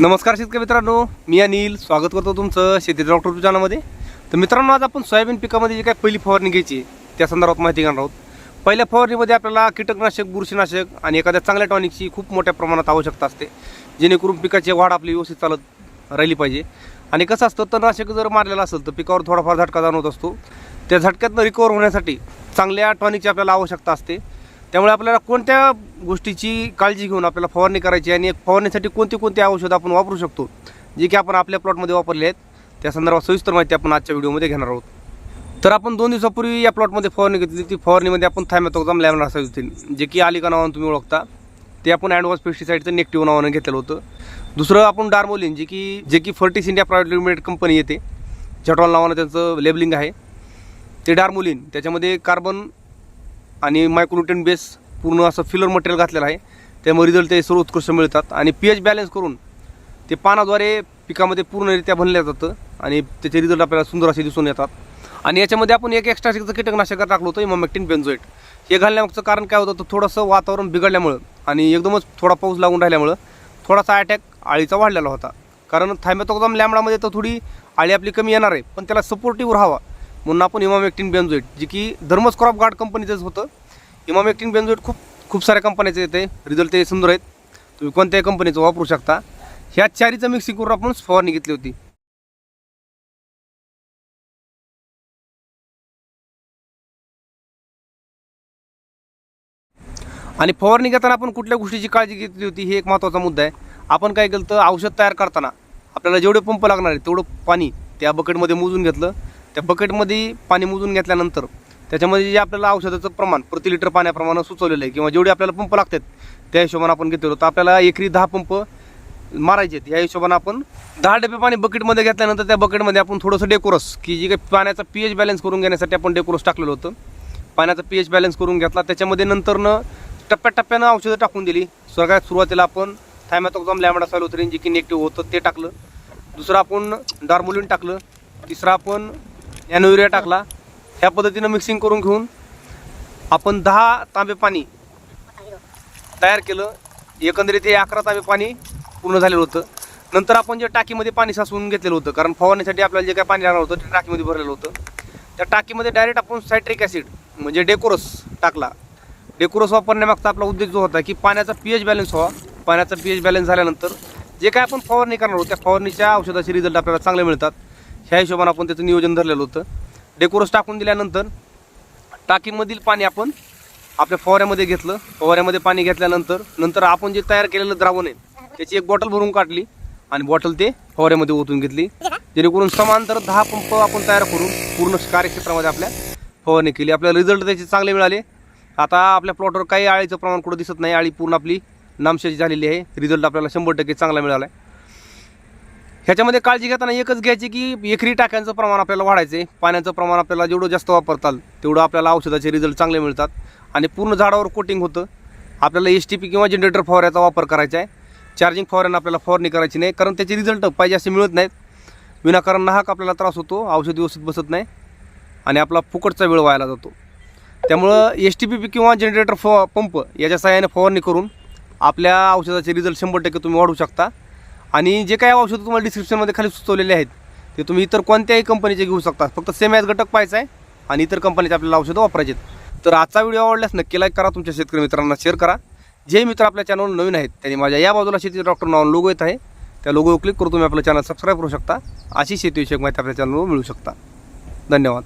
नमस्कार शेतकरी मित्रांनो मी अनिल स्वागत करतो तुमचं शेती डॉक्टर चॅनलमध्ये तर मित्रांनो आज आपण सोयाबीन पिकामध्ये जी काय पहिली फवारणी घ्यायची त्या संदर्भात माहिती घेणार आहोत. पहिल्या फवारणीमध्ये आपल्याला कीटकनाशक बुरशीनाशक आणि एखाद्या चांगल्या टॉनिकची खूप मोठ्या प्रमाणात आवश्यकता असते जेणेकरून पिकाची वाढ आपली व्यवस्थित चालत राहिली पाहिजे. आणि कसं असतं तणनाशक जर मारलेलं असेल तर पिकावर थोडाफार झटका जाणवत असतो. त्या झटक्यातनं रिकवर होण्यासाठी चांगल्या टॉनिकची आपल्याला आवश्यकता असते. त्यामुळे आपल्याला कोणत्या गोष्टीची काळजी घेऊन आपल्याला फवारणी करायची आणि फवारणीसाठी कोणती कोणती औषधं आपण वापरू शकतो जे की आपण आपल्या प्लॉटमध्ये वापरले आहेत त्या संदर्भात सविस्तर माहिती आपण आजच्या व्हिडिओमध्ये घेणार आहोत. तर आपण दोन दिवसापूर्वी या प्लॉटमध्ये फवारणी घेतली ती फवारणीमध्ये आपण थायमॅथोक्झाम लॅमना होती. जे की आलिका नावानं तुम्ही ओळखता. ते आपण ॲडव्हान्स पेस्टिसाईडचं नेक्टिव्ह नावानं घेतलेलं होतं. दुसरं आपण डार्मोलिन जे की जे की Fertis India private limited company येते. झटॉल नावानं त्यांचं लेबलिंग आहे. ते डार्मोलिन त्याच्यामध्ये कार्बन आणि मायक्रोन्युट्रन बेस पूर्ण असं फिलर मटेरियल घातलेलं आहे. त्यामुळे रिझल्ट ते सर्व उत्कृष्ट मिळतात. आणि पी एच बॅलन्स करून ते पानाद्वारे पिकामध्ये पूर्णरित्या बनल्या जातं आणि त्याचे रिझल्ट आपल्याला सुंदर असे दिसून येतात. आणि याच्यामध्ये आपण एक एक्स्ट्रा कीटकनाशक टाकलं होतं इमॅक्टिन बेन्झोईट हे घालण्यामागचं कारण काय होतं तर थोडंसं वातावरण बिघडल्यामुळं आणि एकदमच थोडा पाऊस लागून राहिल्यामुळं थोडासा अटॅक आळीचा वाढलेला होता. कारण थायमॅथोक्झाम लॅमडामध्ये तर थोडी आळी आपली कमी येणार आहे पण त्याला सपोर्टिव्ह राहावा. म्हणून आपण इमामेक्टिन बेन्झोईट जे की धर्मस क्रॉप गार्ड कंपनीचंच होतं. इमामेक्टिन बेन्झोईट खूप खूप साऱ्या कंपन्याचे येते रिझल्ट ते सुंदर आहेत. तुम्ही कोणत्याही कंपनीचं वापरू शकता. ह्या चारीचं मिक्सिंग करून आपण फवारणी घेतली होती. आणि फवारणी घेताना आपण कुठल्या गोष्टीची काळजी घेतली होती हे एक महत्त्वाचा मुद्दा आहे. आपण काय केलं तर औषध तयार करताना आपल्याला जेवढे पंप लागणार आहे तेवढं पाणी त्या बकेटमध्ये मोजून घेतलं. त्या बकेटमध्ये पाणी मोजून घेतल्यानंतर त्याच्यामध्ये जे आपल्याला औषधाचं प्रमाण प्रति लिटर पाण्याप्रमाणे सुचवलेलं आहे किंवा जेवढे आपल्याला पंप लागतात त्या हिशोबाने आपण घेतलेलो तर आपल्याला एकरी दहा पंप मारायचे आहेत. या हिशोबाने आपण दहा डबे पाणी बकेटमध्ये घेतल्यानंतर त्या बकेटमध्ये आपण थोडंसं डेकोरस की जे काही पाण्याचा पी एच बॅलन्स करून घेण्यासाठी आपण डेकोरस टाकलेलं होतं. पाण्याचा पी एच बॅलन्स करून घेतला. त्याच्यामध्ये नंतरनं टप्प्याटप्प्यानं औषधं टाकून दिली. सगळ्यात सुरुवातीला आपण थायमॅथोक्झाम लॅमडा सॅलोथरीन जे की नेगेटिव्ह होतं ते टाकलं. दुसरं आपण डार्मोलिन टाकलं. तिसरं आपण ॲनोयुरिया टाकला. ह्या पद्धतीनं मिक्सिंग करून घेऊन आपण दहा तांबे पाणी तयार केलं. एकंदरीत हे अकरा तांबे पाणी पूर्ण झालेलं होतं. नंतर आपण जे टाकीमध्ये पाणी साचवून घेतलेलं होतं कारण फवारण्यासाठी आपल्याला जे काय पाणी लागणार होतं ते टाकीमध्ये भरलेलं होतं. त्या टाकीमध्ये डायरेक्ट आपण सायट्रिक ॲसिड म्हणजे डेकोरस टाकला. डेकोरस वापरण्यामागचा आपला उद्देश जो होता की पाण्याचा पी एच बॅलन्स व्हावा. पाण्याचा पी एच बॅलन्स झाल्यानंतर जे काय आपण फवारणी करणार आहोत त्या फवारणीच्या औषधाचे रिझल्ट आपल्याला चांगले मिळतात. ह्या हिशोबाने आपण त्याचं नियोजन धरलेलं होतं. डेकोरस टाकून दिल्यानंतर टाकीमधील पाणी आपण आपल्या फवाऱ्यामध्ये घेतलं. फवाऱ्यामध्ये पाणी घेतल्यानंतर नंतर आपण जे तयार केलेलं द्रावण आहे त्याची एक बॉटल भरून काढली आणि बॉटल ते फवाऱ्यामध्ये ओतून घेतली. जेणेकरून समांतर दहा पंप आपण तयार करून पूर्ण कार्यक्षेत्रामध्ये आपल्या फवारणी केली. आपल्याला रिझल्ट त्याचे चांगले मिळाले. आता आपल्या प्लॉटवर काही आळीचं प्रमाण कुठं दिसत नाही. आळी पूर्ण आपली नामशेष झालेली आहे. रिझल्ट आपल्याला शंभर टक्के चांगला मिळाला आहे ह्याच्यामध्ये काळजी घेताना एकच घ्यायची की एकरी टाक्यांचं प्रमाण आपल्याला वाढायचं आहे पाण्याचं प्रमाण आपल्याला जेवढं जास्त वापरताल तेवढं आपल्याला औषधाचे रिझल्ट चांगले मिळतात. आणि पूर्ण झाडावर कोटिंग होतं. आपल्याला एस टी पी किंवा जनरेटर फवाऱ्याचा वापर करायचा आहे. चार्जिंग फवाऱ्यानं आपल्याला फवारणी करायची नाही कारण त्याचे रिझल्ट पाहिजे असे मिळत नाहीत. विनाकारण नाहक आपल्याला त्रास होतो औषध व्यवस्थित बसत नाही आणि आपला फुकटचा वेळ व्हायला जातो. त्यामुळं एस टी पी पी किंवा जनरेटर फ पंप याच्या सहाय्याने फवारणी करून आपल्या औषधाचे रिझल्ट शंभर टक्के तुम्ही वाढवू शकता. आणि जे काही औषधं तुम्हाला डिस्क्रिप्शनमध्ये खाली सुचवलेले आहेत ते तुम्ही इतर कोणत्याही कंपनीचे घेऊ शकता. फक्त सेम ॲज घटक पाहायचा आहे आणि इतर कंपनीचे आपल्याला औषधं वापरायचे आहेत. तर आजचा व्हिडिओ आवडल्यास नक्की लाईक करा तुमच्या शेतकरी मित्रांना शेअर करा. जे मित्र आपल्या चॅनलवर नवीन आहेत त्यांनी माझ्या या बाजूला शेती डॉक्टर नावानं लोगो येत आहे. त्या लोगोवर क्लिक करून तुम्ही आपलं चॅनल सबस्क्राईब करू शकता. अशी शेतीविषयक माहिती आपल्या चॅनलवर मिळू शकता. धन्यवाद.